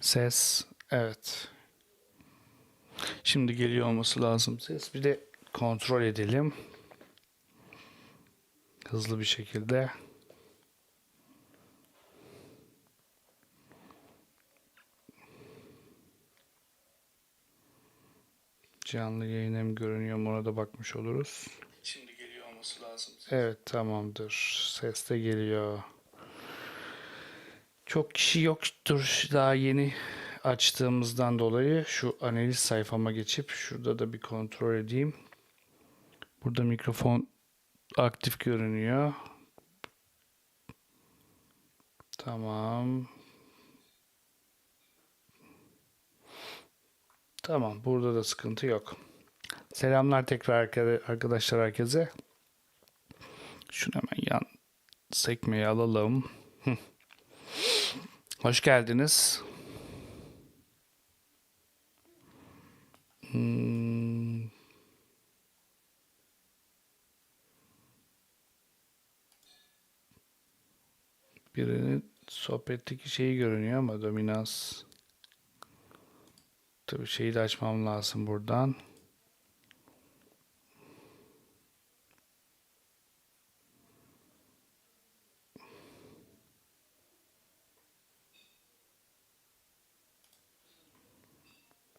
Ses. Evet. Şimdi geliyor olması lazım ses. Bir de kontrol edelim. Hızlı bir şekilde. Canlı yayın hem görünüyor mu ona da bakmış oluruz. Şimdi geliyor olması lazım. Evet tamamdır. Ses de geliyor. Çok kişi yoktur daha yeni açtığımızdan dolayı şu analiz sayfama geçip şurada da bir kontrol edeyim. Burada mikrofon aktif görünüyor. Tamam. Tamam, burada da sıkıntı yok. Selamlar tekrar arka- arkadaşlar herkese. Şunu hemen yan sekmeyi alalım. Hoş geldiniz. Hmm. Birinin sohbetteki şeyi görünüyor ama dominans. Tabii şeyi de açmam lazım buradan.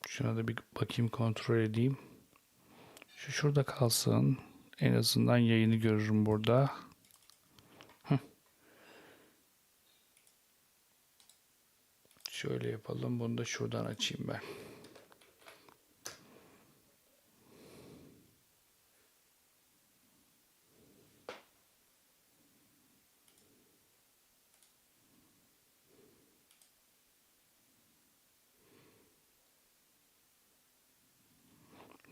Şuna da bir bakayım kontrol edeyim. Şu şurada kalsın. En azından yayını görürüm burada. Şöyle yapalım. Bunu da şuradan açayım ben.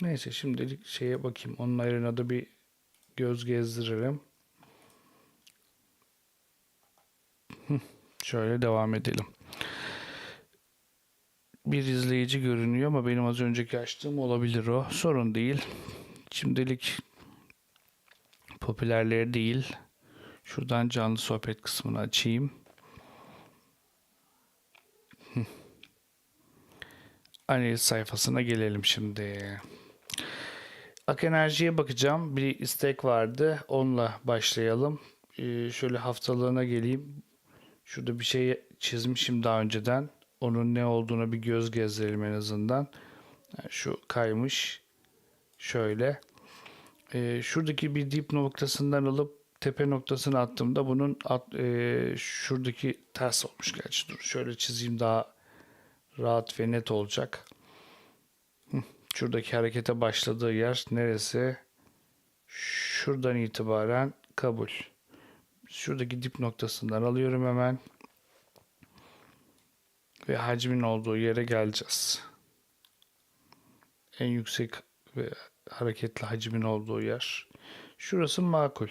Neyse şimdilik şeye bakayım. Onun ayrına da bir göz gezdiririm. Hı, Şöyle devam edelim. Bir izleyici görünüyor ama benim az önceki açtığım olabilir o. Sorun değil. Şimdilik popülerleri değil. Şuradan canlı sohbet kısmını açayım. Analiz sayfasına gelelim şimdi. Ak Enerji'ye bakacağım. Bir istek vardı. Onunla başlayalım. Ee, şöyle haftalığına geleyim. Şurada bir şey çizmişim daha önceden. Onun ne olduğuna bir göz gezdirelim en azından. Yani şu kaymış. Şöyle. Ee, şuradaki bir dip noktasından alıp tepe noktasına attığımda bunun at, e, şuradaki ters olmuş gerçi. Dur şöyle çizeyim daha rahat ve net olacak. Şuradaki harekete başladığı yer neresi? Şuradan itibaren kabul. Şuradaki dip noktasından alıyorum hemen. Ve hacmin olduğu yere geleceğiz. En yüksek ve hareketli hacmin olduğu yer. Şurası makul.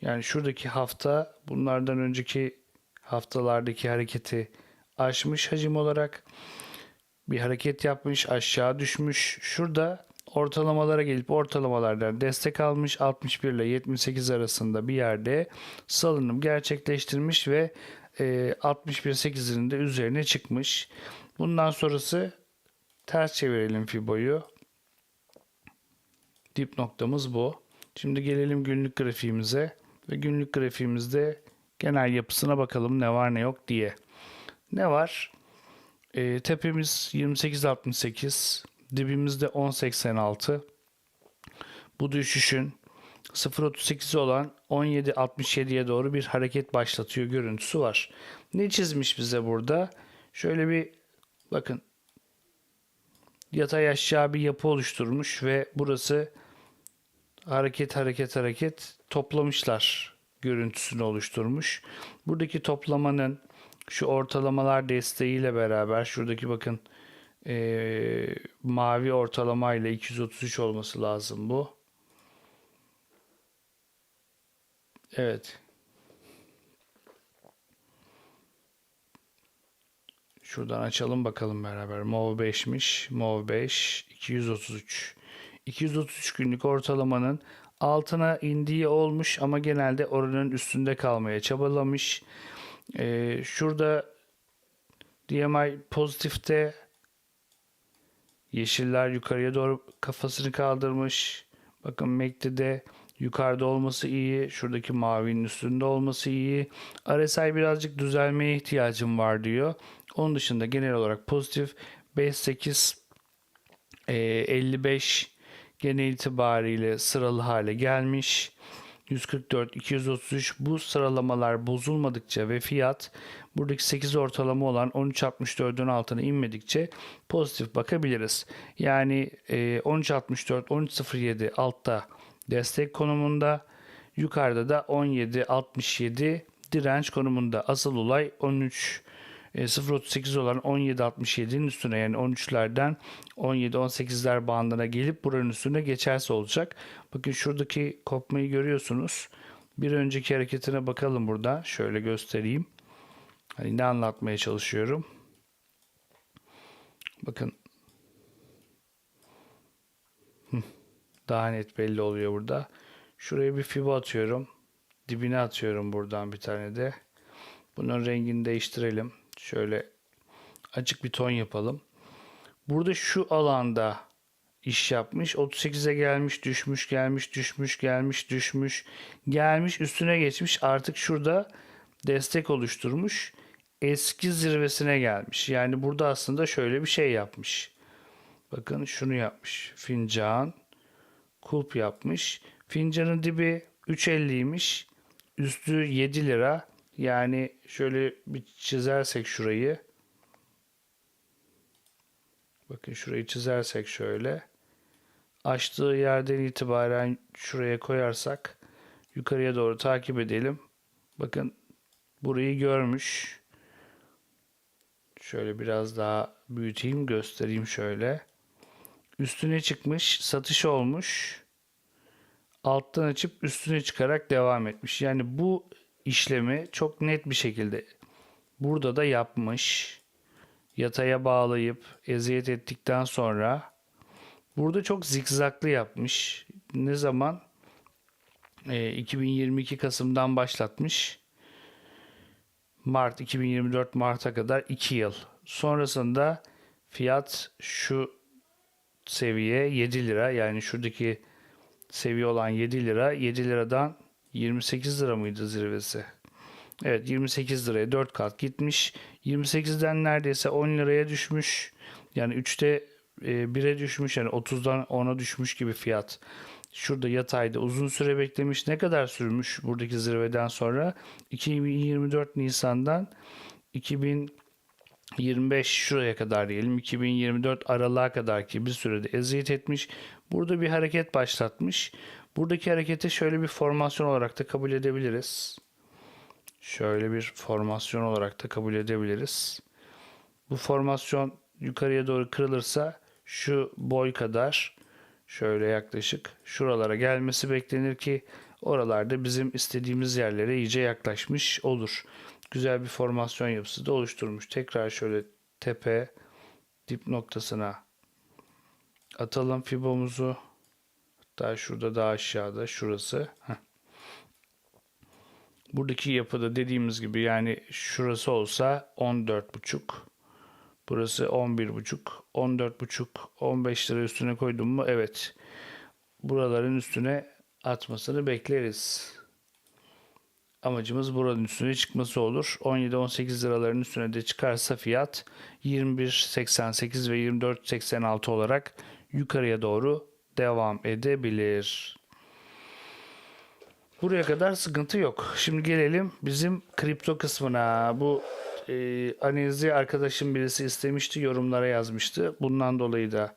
Yani şuradaki hafta bunlardan önceki haftalardaki hareketi aşmış hacim olarak bir hareket yapmış, aşağı düşmüş. Şurada ortalamalara gelip ortalamalardan destek almış 61 ile 78 arasında bir yerde salınım gerçekleştirmiş ve e, 61.8'inin de üzerine çıkmış. Bundan sonrası ters çevirelim Fibo'yu. Dip noktamız bu. Şimdi gelelim günlük grafiğimize ve günlük grafiğimizde genel yapısına bakalım ne var ne yok diye. Ne var? E, tepemiz 28.68, dibimizde 10.86. Bu düşüşün 0.38 olan 17.67'ye doğru bir hareket başlatıyor görüntüsü var. Ne çizmiş bize burada? Şöyle bir bakın yatay aşağı bir yapı oluşturmuş ve burası hareket hareket hareket toplamışlar görüntüsünü oluşturmuş. Buradaki toplamanın şu ortalamalar desteğiyle beraber şuradaki bakın eee, mavi ortalamayla 233 olması lazım bu. Evet. Şuradan açalım bakalım beraber. MOV 5'miş. MOV 5 233. 233 günlük ortalamanın altına indiği olmuş ama genelde oranın üstünde kalmaya çabalamış. Ee, şurada DMI pozitifte. Yeşiller yukarıya doğru kafasını kaldırmış. Bakın MAC'de de yukarıda olması iyi. Şuradaki mavinin üstünde olması iyi. RSI birazcık düzelmeye ihtiyacım var diyor. Onun dışında genel olarak pozitif. 5.8 e, 55 genel itibariyle sıralı hale gelmiş. 144, 233 bu sıralamalar bozulmadıkça ve fiyat buradaki 8 ortalama olan 13.64'ün altına inmedikçe pozitif bakabiliriz. Yani e, 13.64, 13.07 altta destek konumunda, yukarıda da 17.67 direnç konumunda. Asıl olay 13 e, 0.38 olan 17.67'nin üstüne yani 13'lerden 17-18'ler bandına gelip buranın üstüne geçerse olacak. Bakın şuradaki kopmayı görüyorsunuz. Bir önceki hareketine bakalım burada. Şöyle göstereyim. Hani ne anlatmaya çalışıyorum. Bakın. Daha net belli oluyor burada. Şuraya bir fibo atıyorum. Dibine atıyorum buradan bir tane de. Bunun rengini değiştirelim. Şöyle açık bir ton yapalım. Burada şu alanda iş yapmış. 38'e gelmiş, düşmüş, gelmiş, düşmüş, gelmiş, düşmüş, gelmiş, üstüne geçmiş. Artık şurada destek oluşturmuş. Eski zirvesine gelmiş. Yani burada aslında şöyle bir şey yapmış. Bakın şunu yapmış. Fincan, kulp yapmış. Fincanın dibi 3.50'ymiş. Üstü 7 lira. Yani şöyle bir çizersek şurayı. Bakın şurayı çizersek şöyle. Açtığı yerden itibaren şuraya koyarsak yukarıya doğru takip edelim. Bakın burayı görmüş. Şöyle biraz daha büyüteyim göstereyim şöyle. Üstüne çıkmış satış olmuş. Alttan açıp üstüne çıkarak devam etmiş. Yani bu işlemi çok net bir şekilde burada da yapmış. Yataya bağlayıp eziyet ettikten sonra burada çok zikzaklı yapmış. Ne zaman? Ee, 2022 Kasım'dan başlatmış. Mart 2024 Mart'a kadar 2 yıl. Sonrasında fiyat şu seviye 7 lira yani şuradaki seviye olan 7 lira 7 liradan 28 lira mıydı zirvesi? Evet 28 liraya 4 kat gitmiş. 28'den neredeyse 10 liraya düşmüş. Yani 3'te 1'e düşmüş. Yani 30'dan 10'a düşmüş gibi fiyat. Şurada yatayda uzun süre beklemiş. Ne kadar sürmüş buradaki zirveden sonra? 2024 Nisan'dan 2025 şuraya kadar diyelim. 2024 Aralık'a kadar ki bir sürede eziyet etmiş. Burada bir hareket başlatmış. Buradaki hareketi şöyle bir formasyon olarak da kabul edebiliriz. Şöyle bir formasyon olarak da kabul edebiliriz. Bu formasyon yukarıya doğru kırılırsa şu boy kadar şöyle yaklaşık şuralara gelmesi beklenir ki oralarda bizim istediğimiz yerlere iyice yaklaşmış olur. Güzel bir formasyon yapısı da oluşturmuş. Tekrar şöyle tepe dip noktasına atalım fibomuzu. Hatta şurada daha aşağıda şurası. Buradaki yapıda dediğimiz gibi yani şurası olsa 14,5 burası 11,5 14,5 15 lira üstüne koydum mu evet buraların üstüne atmasını bekleriz. Amacımız buranın üstüne çıkması olur. 17-18 liraların üstüne de çıkarsa fiyat 21.88 ve 24.86 olarak yukarıya doğru devam edebilir. Buraya kadar sıkıntı yok. Şimdi gelelim bizim kripto kısmına. Bu e, analizi arkadaşım birisi istemişti, yorumlara yazmıştı. Bundan dolayı da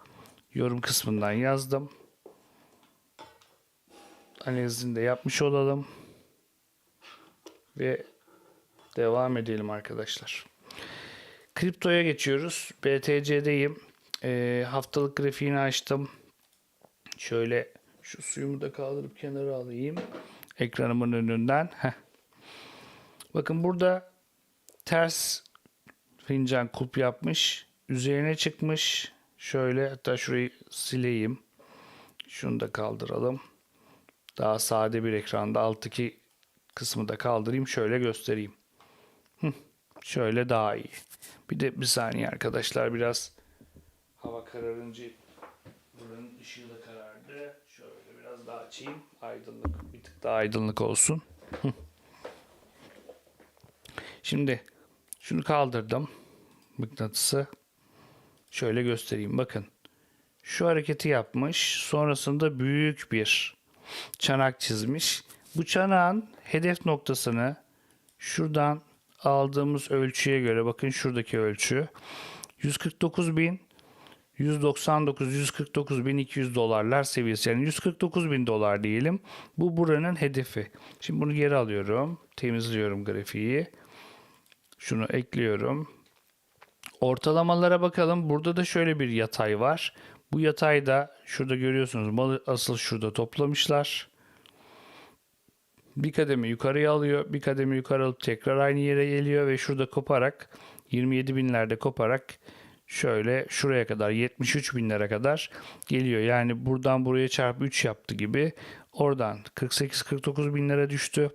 yorum kısmından yazdım. Analizini de yapmış olalım. Ve devam edelim arkadaşlar. Kriptoya geçiyoruz. BTC'deyim. E, haftalık grafiğini açtım. Şöyle şu suyumu da kaldırıp kenara alayım. Ekranımın önünden. Heh. Bakın burada ters fincan kulp yapmış. Üzerine çıkmış. Şöyle hatta şurayı sileyim. Şunu da kaldıralım. Daha sade bir ekranda alttaki kısmı da kaldırayım. Şöyle göstereyim. Hı. Şöyle daha iyi. Bir de bir saniye arkadaşlar biraz hava kararınca buranın ışığı da karardı. Daha açayım. Aydınlık bir tık daha aydınlık olsun. Şimdi şunu kaldırdım. Mıknatısı. Şöyle göstereyim. Bakın. Şu hareketi yapmış. Sonrasında büyük bir çanak çizmiş. Bu çanağın hedef noktasını şuradan aldığımız ölçüye göre bakın şuradaki ölçü 149 bin 199 149 bin 200 dolarlar seviyesi. Yani 149 bin dolar diyelim. Bu buranın hedefi. Şimdi bunu geri alıyorum. Temizliyorum grafiği. Şunu ekliyorum. Ortalamalara bakalım. Burada da şöyle bir yatay var. Bu yatayda şurada görüyorsunuz. Malı asıl şurada toplamışlar. Bir kademe yukarıya alıyor. Bir kademe yukarı alıp tekrar aynı yere geliyor ve şurada koparak 27 binlerde koparak şöyle şuraya kadar 73 binlere kadar geliyor. Yani buradan buraya çarpı 3 yaptı gibi. Oradan 48-49 binlere düştü.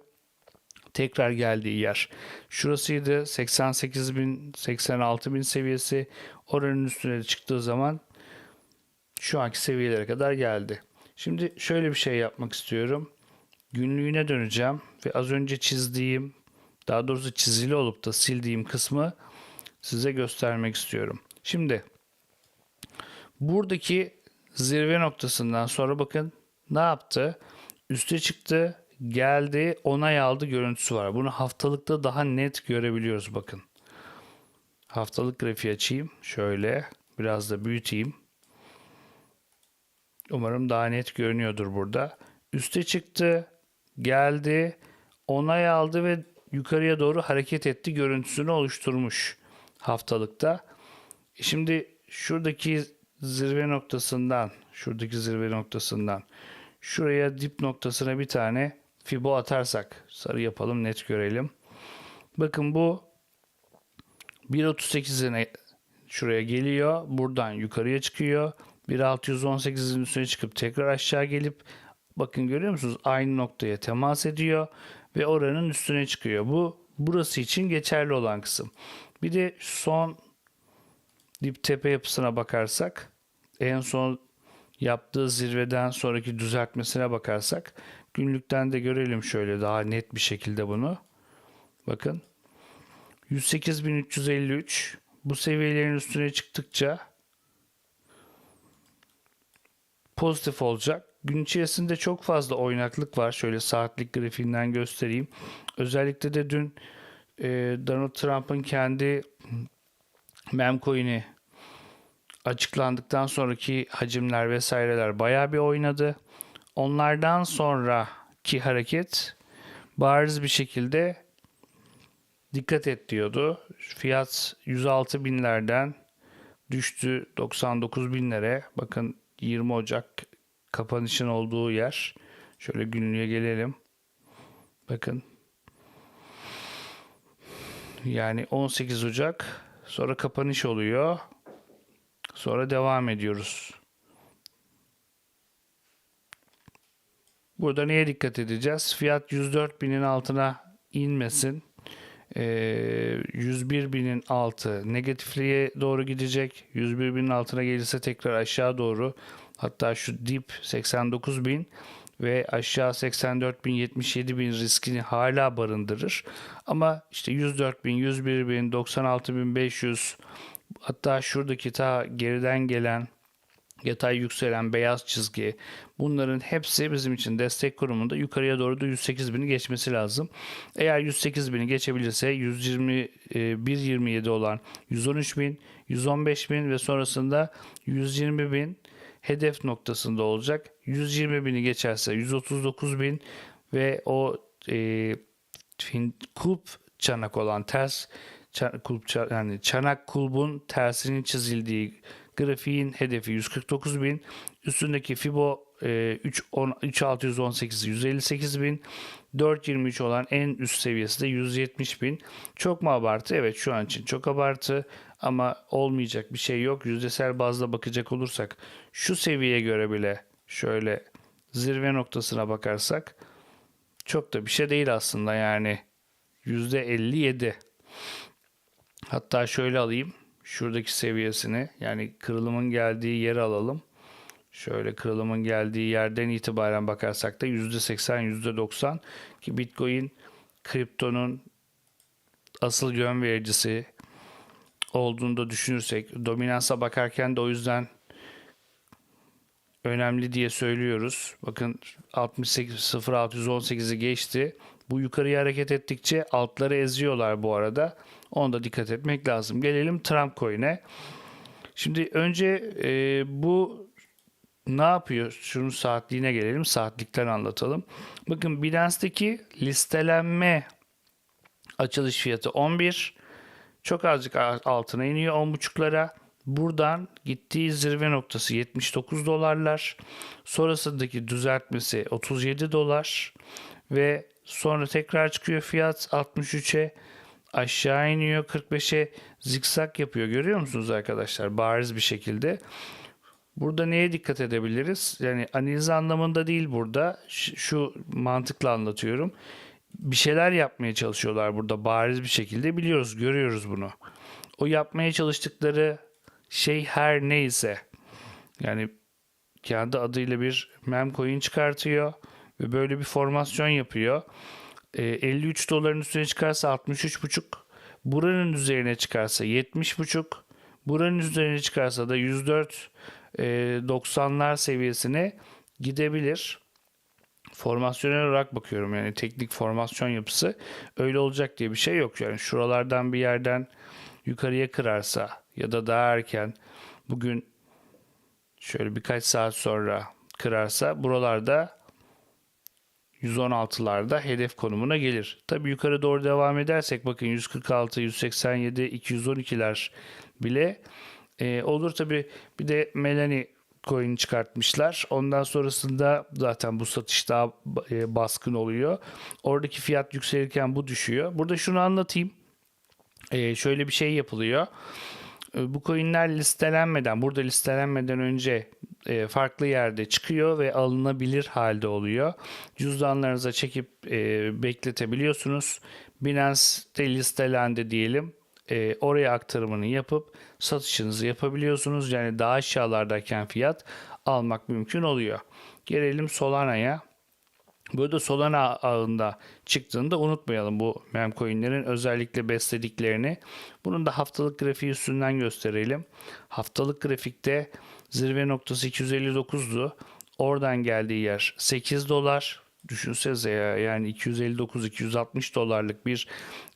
Tekrar geldiği yer. Şurasıydı 88 bin 86 bin seviyesi. Oranın üstüne çıktığı zaman şu anki seviyelere kadar geldi. Şimdi şöyle bir şey yapmak istiyorum günlüğüne döneceğim ve az önce çizdiğim daha doğrusu çizili olup da sildiğim kısmı size göstermek istiyorum. Şimdi buradaki zirve noktasından sonra bakın ne yaptı? Üste çıktı, geldi, onay aldı görüntüsü var. Bunu haftalıkta daha net görebiliyoruz bakın. Haftalık grafiği açayım. Şöyle biraz da büyüteyim. Umarım daha net görünüyordur burada. Üste çıktı, geldi, onay aldı ve yukarıya doğru hareket etti görüntüsünü oluşturmuş haftalıkta. Şimdi şuradaki zirve noktasından, şuradaki zirve noktasından şuraya dip noktasına bir tane fibo atarsak sarı yapalım net görelim. Bakın bu 1.38'ine şuraya geliyor. Buradan yukarıya çıkıyor. 1.618'in üstüne çıkıp tekrar aşağı gelip Bakın görüyor musunuz? Aynı noktaya temas ediyor ve oranın üstüne çıkıyor. Bu burası için geçerli olan kısım. Bir de son dip tepe yapısına bakarsak en son yaptığı zirveden sonraki düzeltmesine bakarsak günlükten de görelim şöyle daha net bir şekilde bunu. Bakın 108.353 bu seviyelerin üstüne çıktıkça pozitif olacak. Gün içerisinde çok fazla oynaklık var. Şöyle saatlik grafiğinden göstereyim. Özellikle de dün e, Donald Trump'ın kendi memcoin'i açıklandıktan sonraki hacimler vesaireler bayağı bir oynadı. Onlardan sonraki hareket bariz bir şekilde dikkat et diyordu. Fiyat 106 binlerden düştü 99 binlere. Bakın 20 Ocak kapanışın olduğu yer. Şöyle günlüğe gelelim. Bakın. Yani 18 Ocak sonra kapanış oluyor. Sonra devam ediyoruz. Burada neye dikkat edeceğiz? Fiyat 104 binin altına inmesin. Ee, 101 binin altı negatifliğe doğru gidecek. 101 binin altına gelirse tekrar aşağı doğru Hatta şu dip 89 bin ve aşağı 84 bin 77 bin riskini hala barındırır. Ama işte 104 bin 101 bin 96 bin 500 hatta şuradaki ta geriden gelen yatay yükselen beyaz çizgi bunların hepsi bizim için destek konumunda yukarıya doğru da 108 bini geçmesi lazım. Eğer 108 bini geçebilirse 120 1.27 olan 113 bin 115 bin ve sonrasında 120 bin hedef noktasında olacak. 120 bini geçerse 139 bin ve o e, kulp çanak olan ters kulp yani çanak kulbun tersinin çizildiği grafiğin hedefi 149 bin üstündeki Fibo e, 3, 10, 3618 158 bin 423 olan en üst seviyesi de 170 bin çok mu abartı evet şu an için çok abartı ama olmayacak bir şey yok. Yüzdesel bazda bakacak olursak şu seviyeye göre bile şöyle zirve noktasına bakarsak çok da bir şey değil aslında yani yüzde 57. Hatta şöyle alayım. Şuradaki seviyesini yani kırılımın geldiği yeri alalım. Şöyle kırılımın geldiği yerden itibaren bakarsak da %80, %90 ki Bitcoin kriptonun asıl yön vericisi olduğunu da düşünürsek dominansa bakarken de o yüzden önemli diye söylüyoruz. Bakın 68 0618'i geçti. Bu yukarıya hareket ettikçe altları eziyorlar bu arada. Ona da dikkat etmek lazım. Gelelim Trump coin'e. Şimdi önce e, bu ne yapıyor? Şunun saatliğine gelelim. Saatlikten anlatalım. Bakın Binance'deki listelenme açılış fiyatı 11. Çok azıcık altına iniyor 10.5'lara. Buradan gittiği zirve noktası 79 dolarlar. Sonrasındaki düzeltmesi 37 dolar ve sonra tekrar çıkıyor fiyat 63'e aşağı iniyor 45'e zikzak yapıyor. Görüyor musunuz arkadaşlar? Bariz bir şekilde. Burada neye dikkat edebiliriz? Yani analiz anlamında değil burada. Şu, mantıkla anlatıyorum. Bir şeyler yapmaya çalışıyorlar burada bariz bir şekilde. Biliyoruz, görüyoruz bunu. O yapmaya çalıştıkları şey her neyse yani kendi adıyla bir mem coin çıkartıyor ve böyle bir formasyon yapıyor. E, 53 doların üstüne çıkarsa 63,5 buranın üzerine çıkarsa 70,5 buranın üzerine çıkarsa da 104 e, 90'lar seviyesine gidebilir. Formasyonel olarak bakıyorum yani teknik formasyon yapısı öyle olacak diye bir şey yok. Yani şuralardan bir yerden yukarıya kırarsa ya da daha erken bugün şöyle birkaç saat sonra kırarsa buralarda 116'larda hedef konumuna gelir. Tabi yukarı doğru devam edersek bakın 146, 187, 212'ler bile e, olur tabi bir de Melanie coin çıkartmışlar. Ondan sonrasında zaten bu satış daha e, baskın oluyor. Oradaki fiyat yükselirken bu düşüyor. Burada şunu anlatayım. E, şöyle bir şey yapılıyor. E, bu coinler listelenmeden, burada listelenmeden önce e, farklı yerde çıkıyor ve alınabilir halde oluyor. Cüzdanlarınıza çekip e, bekletebiliyorsunuz. Binance'de listelendi diyelim. E, oraya aktarımını yapıp satışınızı yapabiliyorsunuz. Yani daha aşağılardayken fiyat almak mümkün oluyor. Gelelim Solana'ya. Burada Solana ağında çıktığında unutmayalım bu mem coinlerin özellikle beslediklerini. Bunun da haftalık grafiği üstünden gösterelim. Haftalık grafikte zirve noktası 259'du. Oradan geldiği yer 8 dolar. Düşünsenize ya yani 259-260 dolarlık bir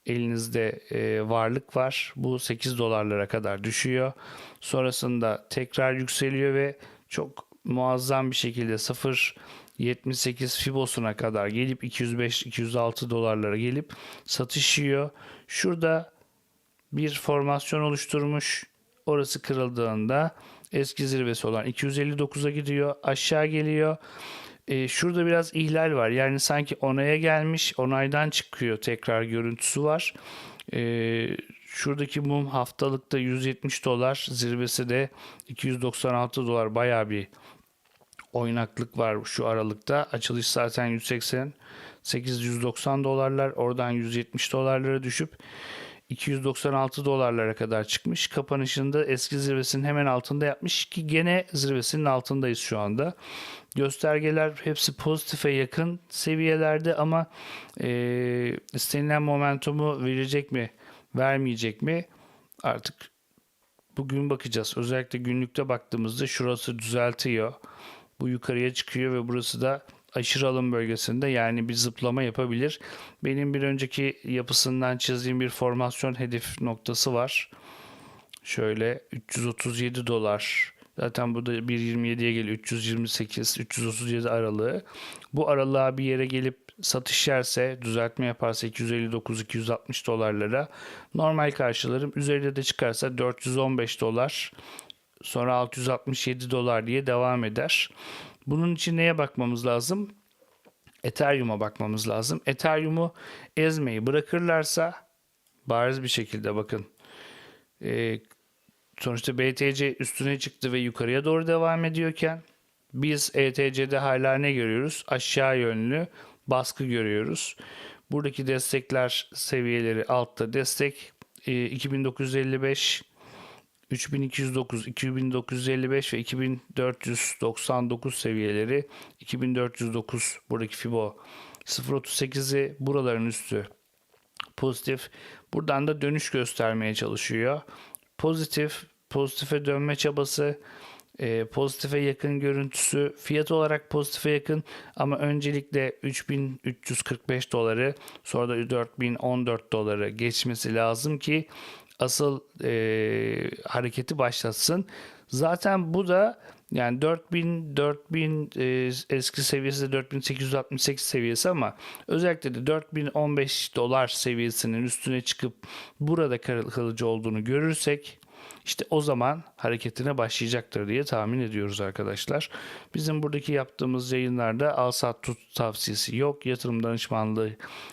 elinizde e, varlık var. Bu 8 dolarlara kadar düşüyor. Sonrasında tekrar yükseliyor ve çok muazzam bir şekilde 0 78 Fibos'una kadar gelip 205-206 dolarlara gelip satışıyor. Şurada bir formasyon oluşturmuş. Orası kırıldığında eski zirvesi olan 259'a gidiyor. Aşağı geliyor. Ee, şurada biraz ihlal var. Yani sanki onaya gelmiş. Onaydan çıkıyor. Tekrar görüntüsü var. Ee, şuradaki mum haftalıkta 170 dolar. Zirvesi de 296 dolar. Baya bir oynaklık var şu aralıkta. Açılış zaten 180 890 dolarlar oradan 170 dolarlara düşüp 296 dolarlara kadar çıkmış. Kapanışında eski zirvesinin hemen altında yapmış ki gene zirvesinin altındayız şu anda. Göstergeler hepsi pozitife yakın seviyelerde ama e, istenilen momentumu verecek mi vermeyecek mi artık bugün bakacağız. Özellikle günlükte baktığımızda şurası düzeltiyor. Bu yukarıya çıkıyor ve burası da aşırı alım bölgesinde yani bir zıplama yapabilir. Benim bir önceki yapısından çizdiğim bir formasyon hedef noktası var. Şöyle 337 dolar. Zaten bu da 1.27'ye geliyor. 328, 337 aralığı. Bu aralığa bir yere gelip satış yerse, düzeltme yaparsa 259-260 dolarlara normal karşılarım. Üzerinde de çıkarsa 415 dolar sonra 667 dolar diye devam eder. Bunun için neye bakmamız lazım? Ethereum'a bakmamız lazım. Ethereum'u ezmeyi bırakırlarsa bariz bir şekilde bakın. E, sonuçta BTC üstüne çıktı ve yukarıya doğru devam ediyorken biz ETC'de hala ne görüyoruz? Aşağı yönlü baskı görüyoruz. Buradaki destekler seviyeleri altta destek, e, 2955 3209, 2955 ve 2499 seviyeleri 2409 buradaki Fibo 0.38'i buraların üstü pozitif. Buradan da dönüş göstermeye çalışıyor. Pozitif, pozitife dönme çabası, e, pozitife yakın görüntüsü, fiyat olarak pozitife yakın ama öncelikle 3345 doları sonra da 4014 doları geçmesi lazım ki asıl e, hareketi başlatsın. Zaten bu da yani 4000 4000 e, eski seviyesi de 4868 seviyesi ama özellikle de 4015 dolar seviyesinin üstüne çıkıp burada kal- kalıcı olduğunu görürsek işte o zaman hareketine başlayacaktır diye tahmin ediyoruz arkadaşlar. Bizim buradaki yaptığımız yayınlarda al sat tut tavsiyesi yok. Yatırım danışmanlığı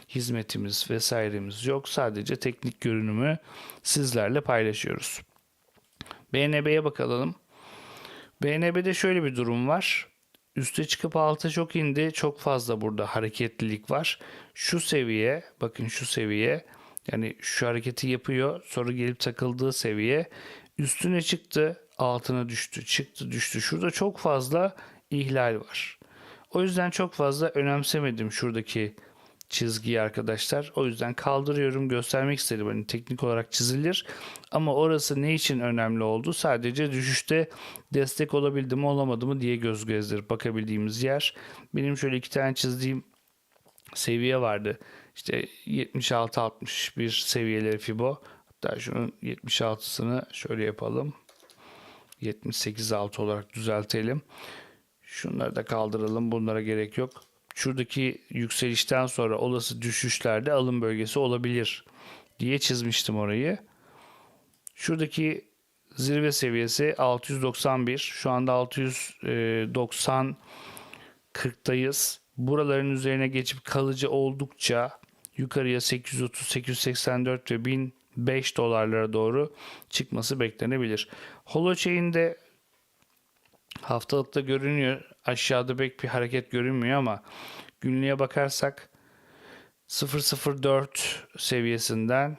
hizmetimiz vesairemiz yok. Sadece teknik görünümü sizlerle paylaşıyoruz. BNB'ye bakalım. BNB'de şöyle bir durum var. Üste çıkıp alta çok indi. Çok fazla burada hareketlilik var. Şu seviye, bakın şu seviye yani şu hareketi yapıyor. Sonra gelip takıldığı seviye üstüne çıktı, altına düştü, çıktı, düştü. Şurada çok fazla ihlal var. O yüzden çok fazla önemsemedim şuradaki çizgiyi arkadaşlar. O yüzden kaldırıyorum göstermek istedim. Hani teknik olarak çizilir. Ama orası ne için önemli oldu? Sadece düşüşte destek olabildi mi olamadı mı diye göz gezdirip bakabildiğimiz yer. Benim şöyle iki tane çizdiğim seviye vardı. İşte 76-61 seviyeleri Fibo. Hatta şunun 76'sını şöyle yapalım. 78-6 olarak düzeltelim. Şunları da kaldıralım. Bunlara gerek yok. Şuradaki yükselişten sonra olası düşüşlerde alım bölgesi olabilir diye çizmiştim orayı. Şuradaki zirve seviyesi 691. Şu anda 690 40'tayız. Buraların üzerine geçip kalıcı oldukça yukarıya 830, 884 ve 1005 dolarlara doğru çıkması beklenebilir. Holochain'de haftalıkta görünüyor. Aşağıda pek bir hareket görünmüyor ama günlüğe bakarsak 004 seviyesinden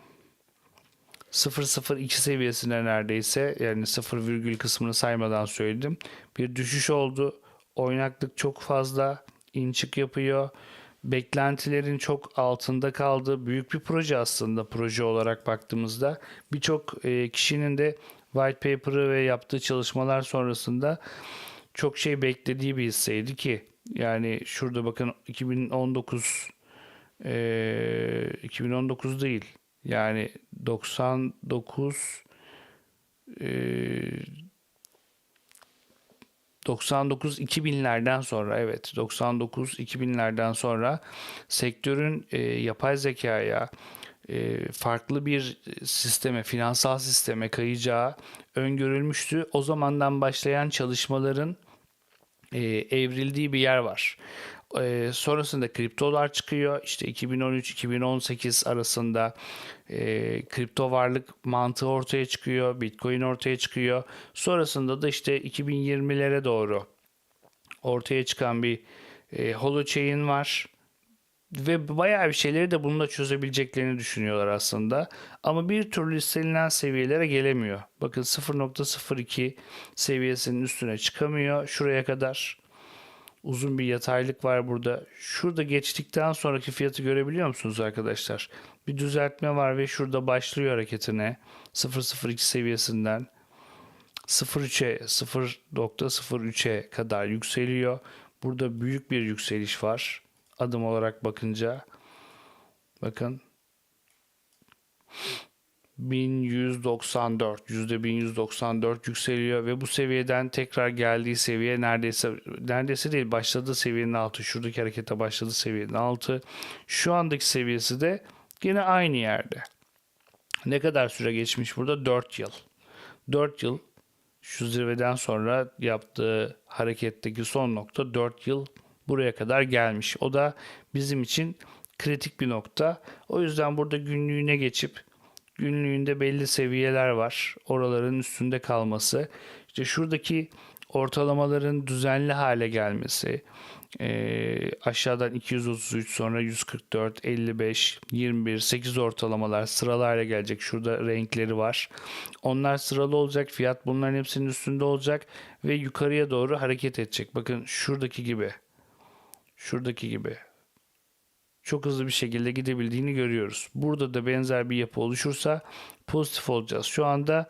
002 seviyesine neredeyse yani 0 virgül kısmını saymadan söyledim. Bir düşüş oldu. Oynaklık çok fazla. in çık yapıyor. Beklentilerin çok altında kaldı. Büyük bir proje aslında proje olarak baktığımızda. Birçok e, kişinin de white paper'ı ve yaptığı çalışmalar sonrasında çok şey beklediği bir hisseydi ki yani şurada bakın 2019 e, 2019 değil yani 99 e, 99 2000'lerden sonra evet 99 2000'lerden sonra sektörün e, yapay zekaya e, farklı bir sisteme, finansal sisteme kayacağı öngörülmüştü. O zamandan başlayan çalışmaların e, evrildiği bir yer var. E, sonrasında kriptolar çıkıyor. İşte 2013-2018 arasında e, kripto varlık mantığı ortaya çıkıyor. Bitcoin ortaya çıkıyor. Sonrasında da işte 2020'lere doğru ortaya çıkan bir e, holochain var. Ve bayağı bir şeyleri de bununla çözebileceklerini düşünüyorlar aslında. Ama bir türlü istenilen seviyelere gelemiyor. Bakın 0.02 seviyesinin üstüne çıkamıyor. Şuraya kadar uzun bir yataylık var burada. Şurada geçtikten sonraki fiyatı görebiliyor musunuz arkadaşlar? Bir düzeltme var ve şurada başlıyor hareketine. 0.02 seviyesinden 0.3'e 0.03'e kadar yükseliyor. Burada büyük bir yükseliş var. Adım olarak bakınca bakın 1194 yüzde 1194 yükseliyor ve bu seviyeden tekrar geldiği seviye neredeyse neredeyse değil başladığı seviyenin altı şuradaki harekete başladığı seviyenin altı şu andaki seviyesi de yine aynı yerde ne kadar süre geçmiş burada 4 yıl 4 yıl şu zirveden sonra yaptığı hareketteki son nokta 4 yıl buraya kadar gelmiş. O da bizim için kritik bir nokta. O yüzden burada günlüğüne geçip günlüğünde belli seviyeler var. Oraların üstünde kalması. İşte şuradaki ortalamaların düzenli hale gelmesi, e, aşağıdan 233 sonra 144, 55, 21, 8 ortalamalar sıralarla gelecek. Şurada renkleri var. Onlar sıralı olacak. Fiyat bunların hepsinin üstünde olacak ve yukarıya doğru hareket edecek. Bakın şuradaki gibi. Şuradaki gibi. Çok hızlı bir şekilde gidebildiğini görüyoruz. Burada da benzer bir yapı oluşursa pozitif olacağız. Şu anda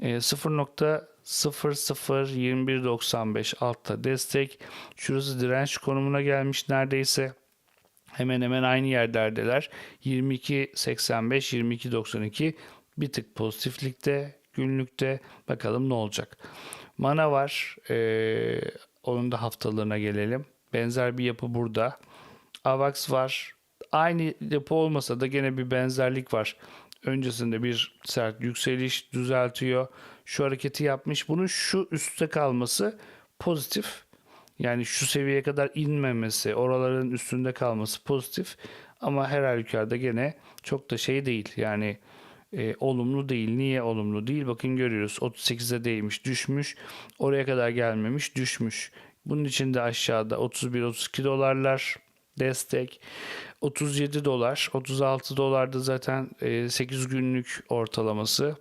e, 0.002195 altta destek. Şurası direnç konumuna gelmiş neredeyse. Hemen hemen aynı yerlerdeler. 22.85, 22.92 bir tık pozitiflikte günlükte. Bakalım ne olacak. Mana var. Ee, onun da haftalığına gelelim. Benzer bir yapı burada. AVAX var. Aynı yapı olmasa da gene bir benzerlik var. Öncesinde bir sert yükseliş düzeltiyor. Şu hareketi yapmış. Bunun şu üstte kalması pozitif. Yani şu seviyeye kadar inmemesi, oraların üstünde kalması pozitif. Ama her halükarda gene çok da şey değil. Yani e, olumlu değil. Niye olumlu değil? Bakın görüyoruz. 38'e değmiş, düşmüş. Oraya kadar gelmemiş, düşmüş. Bunun için de aşağıda 31-32 dolarlar destek. 37 dolar, 36 dolarda zaten e, 8 günlük ortalaması.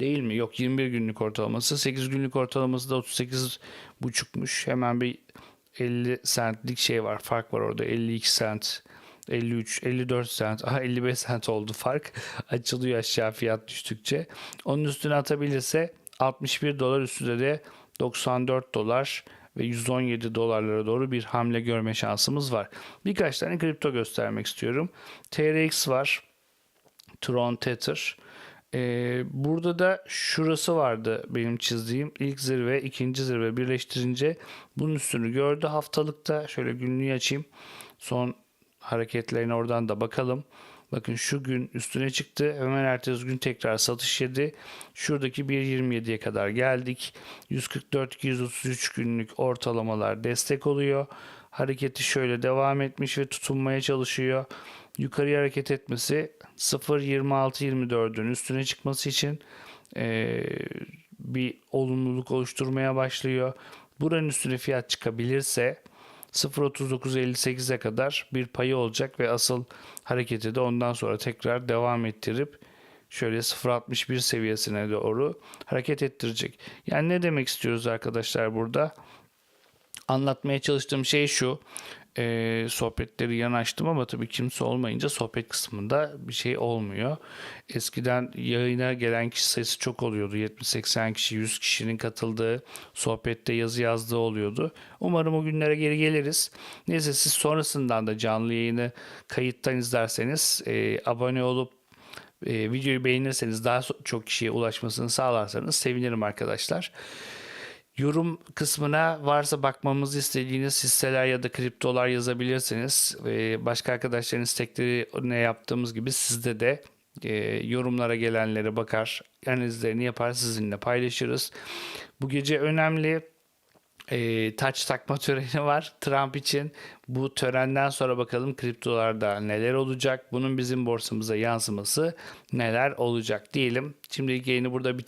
Değil mi? Yok 21 günlük ortalaması. 8 günlük ortalaması da 38 buçukmuş. Hemen bir 50 centlik şey var. Fark var orada. 52 cent. 53, 54 cent, aha 55 cent oldu fark. Açılıyor aşağı fiyat düştükçe. Onun üstüne atabilirse 61 dolar üstünde de 94 dolar ve 117 dolarlara doğru bir hamle görme şansımız var. Birkaç tane kripto göstermek istiyorum. TRX var. Tron Tether. Ee, burada da şurası vardı benim çizdiğim. İlk zirve, ikinci zirve birleştirince bunun üstünü gördü haftalıkta. Şöyle günlüğü açayım. Son hareketlerine oradan da bakalım. Bakın şu gün üstüne çıktı. Hemen ertesi gün tekrar satış yedi. Şuradaki 1.27'ye kadar geldik. 144-233 günlük ortalamalar destek oluyor. Hareketi şöyle devam etmiş ve tutunmaya çalışıyor. Yukarıya hareket etmesi 0.26-24'ün üstüne çıkması için eee, bir olumluluk oluşturmaya başlıyor. Buranın üstüne fiyat çıkabilirse 0.3958'e kadar bir payı olacak ve asıl hareketi de ondan sonra tekrar devam ettirip şöyle 0.61 seviyesine doğru hareket ettirecek. Yani ne demek istiyoruz arkadaşlar burada? Anlatmaya çalıştığım şey şu. Ee, sohbetleri yanaştım ama tabii kimse olmayınca sohbet kısmında bir şey olmuyor. Eskiden yayına gelen kişi sayısı çok oluyordu. 70-80 kişi, 100 kişinin katıldığı, sohbette yazı yazdığı oluyordu. Umarım o günlere geri geliriz. Neyse siz sonrasından da canlı yayını kayıttan izlerseniz e, abone olup e, videoyu beğenirseniz daha çok kişiye ulaşmasını sağlarsanız sevinirim arkadaşlar. Yorum kısmına varsa bakmamızı istediğiniz hisseler ya da kriptolar yazabilirsiniz. Ve başka arkadaşların istekleri ne yaptığımız gibi sizde de e, yorumlara gelenlere bakar, analizlerini yapar sizinle paylaşırız. Bu gece önemli e, taç takma töreni var Trump için. Bu törenden sonra bakalım kriptolarda neler olacak? Bunun bizim borsamıza yansıması neler olacak diyelim. Şimdilik yayını burada bitirelim.